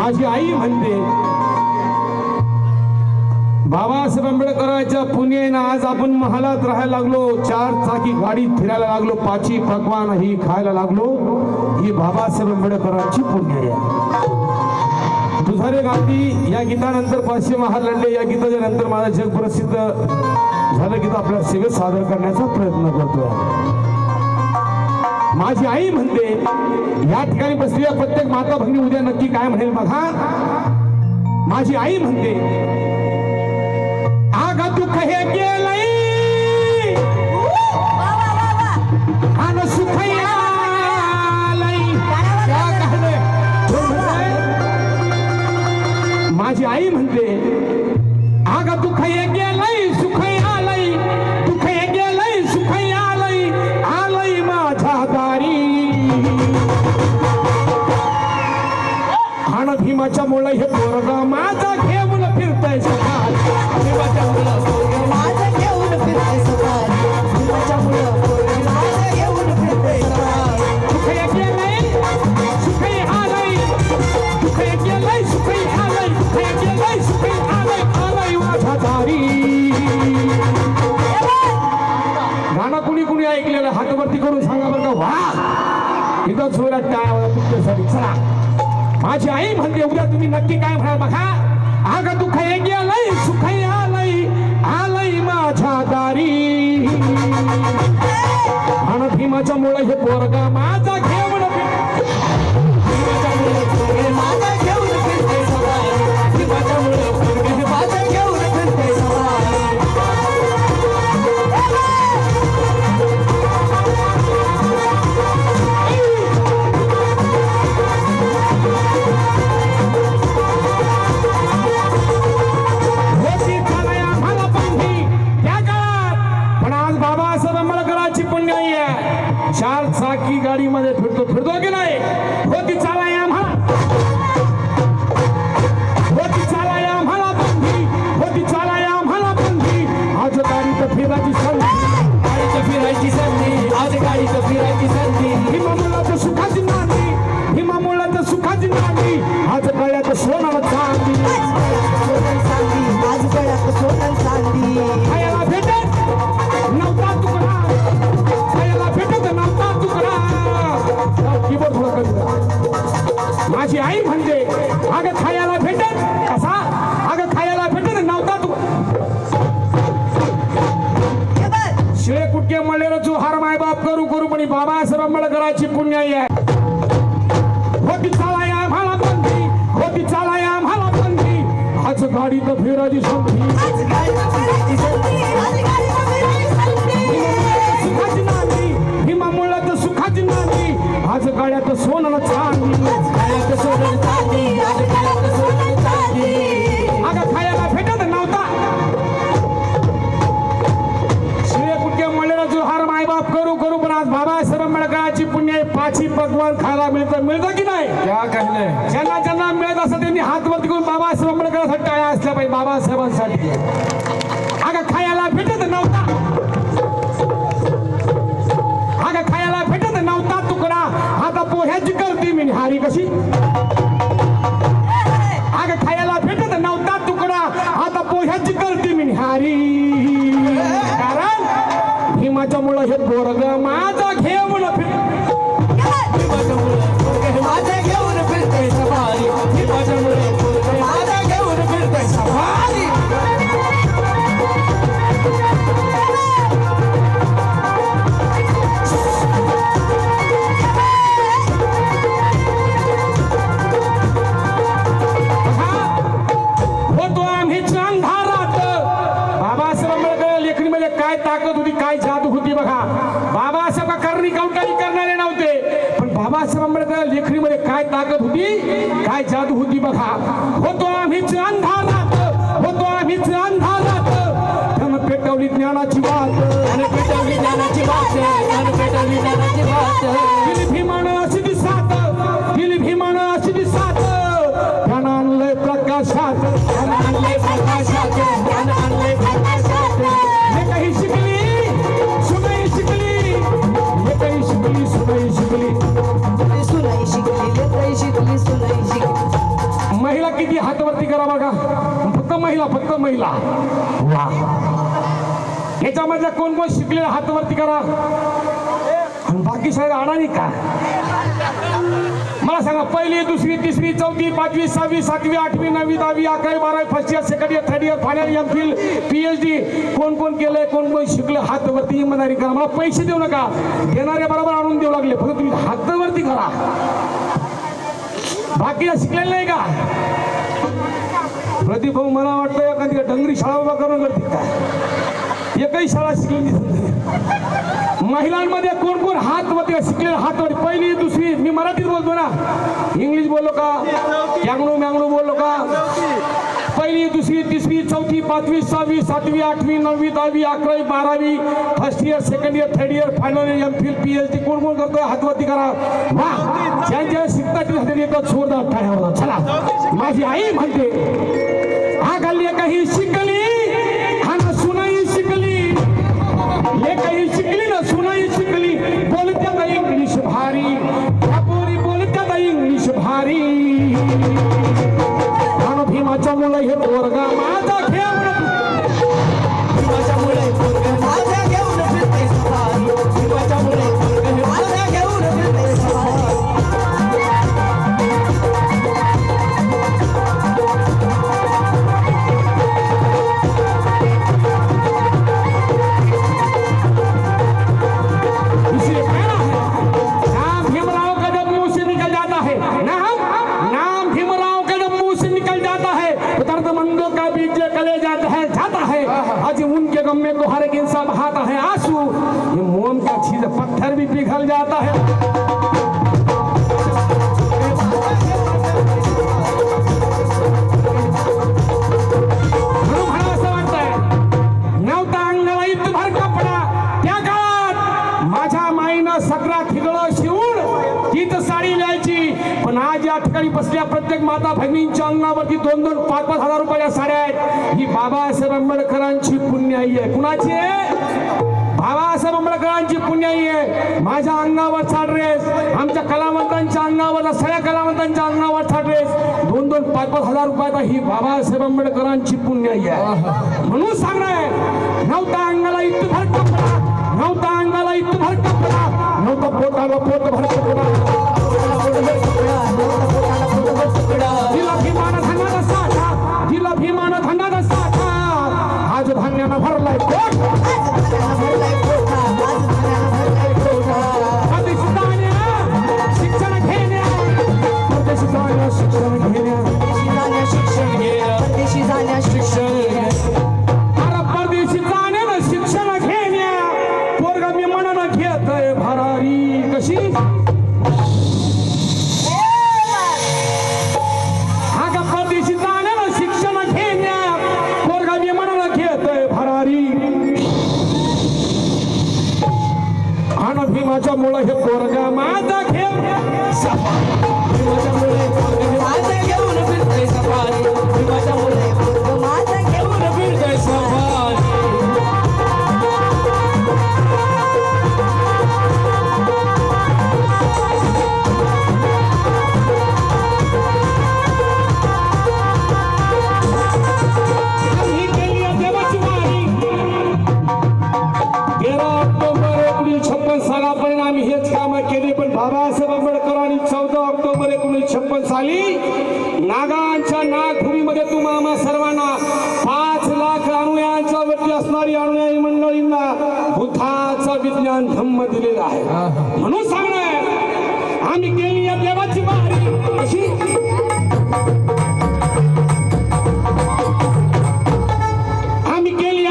माझी आई म्हणते बाबासाहेब आंबेडकरांच्या पुण्याने आज आपण महालात राहायला लागलो. चार चाकी गाडीत फिरायला लागलो. पाची पकवान ही खायला लागलो. ही बाबासाहेब आंबेडकरांची पुण्य आहे तुझारे गांधी या गीतानंतर पाचशे महाल लढले. या गीताच्या नंतर माझा जग प्रसिद्ध झालं गीत आपल्या सेवेत सादर करण्याचा प्रयत्न करतोय. माझी आई म्हणते या ठिकाणी बसलेल्या प्रत्येक माता भगिनी उद्या नक्की काय म्हणेल बघा माझी आई म्हणते आग दुःख हे आणि सुख आलंय. आणि मुळे हे पोरगा माझ गाडीत फिरायची संधी. हिमा मुलाचं सुखाची नांदी हिमा मुलाचं सुखाची नांदी आज गळ्यात सोनाला चांदी. आज गळ्यात सोनल चांदी. खायला भेटत नव्हता तुकडा. खायला भेटत नव्हता तुकडा. माझी आई म्हणते अगं खायला कोणी बाबासाहेब आंबेडकरांची पुण्याई आहे. होती चालाय आम्हाला बंदी होती चालाय आम्हाला बंदी. आज गाडी तर संधी. फिरायची संधी. आंबेडकरांसाठी टाळ्या बाबासाहेबांसाठी. अगं खायला भेटत नव्हता. अगं खायला भेटत नव्हता तुकडा. आता पोह्याची करते मी हारी कशी. अगं खायला भेटत नव्हता तुकडा. आता पोह्याची करते मी हारी कारण भीमाच्या मुळे हे बोरग माझा घेऊन फिर माझ्या घेऊन फिरते सवारी मुळे होती काय जादू होती बघा. होतो आम्ही अंधारात होतो आम्ही अंधारात. त्यानं पेटवली ज्ञानाची वाट त्यानं पेटवली ज्ञानाची वाट त्यानं पेटवली ज्ञानाची वाट. दिली भीमानं महिला फक्त महिला. वा. याच्यामधल्या कोण कोण शिकलेले हातवरती करा. आणि बाकी सगळे अडाणी का? मला सांगा पहिली दुसरी तिसरी चौथी पाचवी सहावी सातवी आठवी नववी दहावी अकरावी बारावी first year second year third year final M Phil P H D कोण कोण केलंय कोण कोण शिकलं हातवरती इमानदारी करा. मला पैसे देऊ नका. देणारे बरोबर आणून देऊ लागले. फक्त तुम्ही हातावरती करा. बाकीला शिकलेलं नाही का? प्रदीप भाऊ मला वाटतं एखादी डंगरी शाळा उभा करून करते काय? एकही शाळा शिकली दिसत महिलांमध्ये कोण कोण हात होते शिकलेले हात होते पहिली दुसरी मी मराठीत बोलतो ना. इंग्लिश बोललो का? कॅंगणू मॅंगणू बोललो का? पहिली दुसरी तिसरी चौथी पाचवी सहावी सातवी आठवी नववी दहावी अकरावी बारावी first year second year third year final year M Phil P H D कोण कोण करतोय? हातवरती करा. वा! ज्या शिकतात हातात येतात जोरदार टाळ्या चला. माझी आई म्हणते हा गल्ली काही शिकली? हा ना सुनाई शिकली. हे काही शिकली ना सुनाई शिकली. बोलत्यात नाही माता भगिनींच्या अंगावरती दोन दोन पाच पाच हजार रुपयाच्या साड्या आहेत. ही बाबासाहेब आंबेडकरांची पुण्याई आहे. कुणाची? आहे बाबासाहेब आंबेडकरांची पुण्याई आहे. माझ्या अंगावरचा ड्रेस आमच्या कलावंतांच्या अंगावरचा सगळ्या कलावंतांच्या अंगावरचा ड्रेस दोन दोन पाच पाच हजार रुपयाचा ही बाबासाहेब आंबेडकरांची पुण्याई आहे. म्हणून सांगणार नव्हता अंगाला इतभर कपडा नव्हता अंगाला इतभर कपडा नव्हता पोटाला पोट भर कपडा. दिला भीमान धनाचा साठा. दिला भीमान धनाचा साठा. आज धान्यानं भरलाय पोट. परदेशी जाण्या शिक्षण घेण्या. शिक्षण घेण्या. परदेशी जाण्या शिक्षण अरे परदेशी जाण्यानं शिक्षण घेण्या. पोरगा मी मनानं घेतय भरारी कशी? आंबेडकरांनी चौदा ऑक्टोबर एकोणीस छप्पन साली नागांच्या नागभूमीमध्ये तुम्हा सर्वांना पाच लाख अनुयायांच्या वरती असणारी अनुयायी मंडळींना बुद्धाचा विज्ञान धम्म दिलेला आहे. म्हणून सांगणार आम्ही केली आहे देवाची वारी कशी आम्ही केली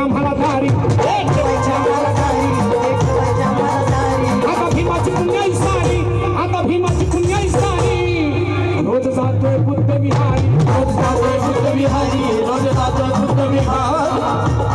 आम्हाला तारी दारी. आता भीमाची पुण्याई सारी. आता भीमाची पुण्याई सारी. रोज जातोय बुद्ध विहारी. रोज जातोय बुद्ध विहारी. रोज जातोय बुद्ध विहार.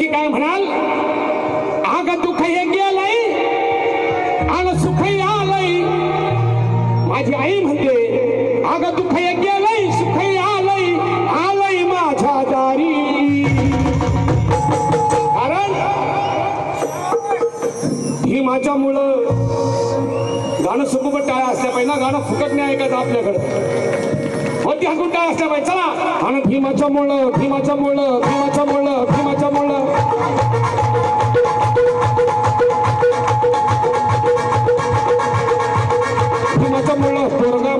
उद्या काय म्हणाल? आग दुःख हे गेलंय आणि सुखही आलय. माझी आई म्हणते आग दुःख हे गेलंय सुख आलय आलंय माझ्या दारी. कारण माझ्या मुळं गाणं सुखुकट टाळ्या असल्या पाहिजे ना गाणं फुकट नाही ऐकायचं आपल्याकडं. वरती हलकून काय असल्या पाहिजे चला. आणि भीमाच्या मुळ भीमाच्या मुळ भीमाच्या मुळ भीमाच्या मुळ. भीमाच्या मुळ पोरगा